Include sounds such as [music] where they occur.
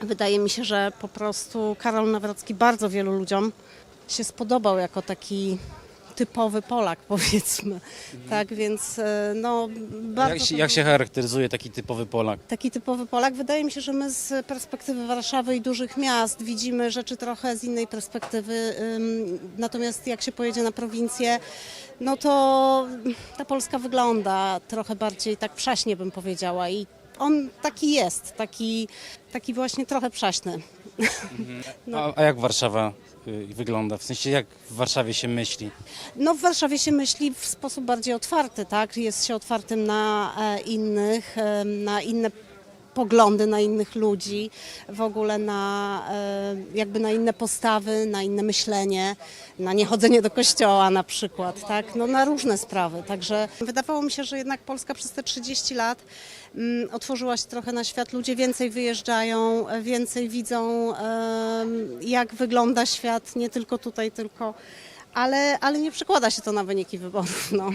Wydaje mi się, że po prostu Karol Nawrocki bardzo wielu ludziom się spodobał jako taki typowy Polak, [laughs] powiedzmy. Tak więc e, no bardzo Jak się, jak się charakteryzuje taki typowy Polak? taki typowy Polak. Wydaje mi się, że my z perspektywy Warszawy i dużych miast widzimy rzeczy trochę z innej perspektywy. Natomiast jak się pojedzie na prowincję, no to ta Polska wygląda trochę bardziej tak przaśnie, bym powiedziała. I on taki jest, taki, taki właśnie trochę przaśny. No. [laughs] A, a jak Warszawa y, wygląda? W sensie jak w Warszawie się myśli? No w Warszawie się myśli w sposób bardziej otwarty, tak? Jest się otwartym na e, innych, na inne poglądy, na innych ludzi, w ogóle na e, jakby na inne postawy, na inne myślenie, na niechodzenie do kościoła na przykład, tak? No na różne sprawy. Także wydawało mi się, że jednak Polska przez te 30 lat mm, otworzyła się trochę na świat. Ludzie więcej wyjeżdżają, więcej widzą, jak wygląda świat, nie tylko tutaj, tylko ale, ale nie przekłada się to na wyniki wyborów. No.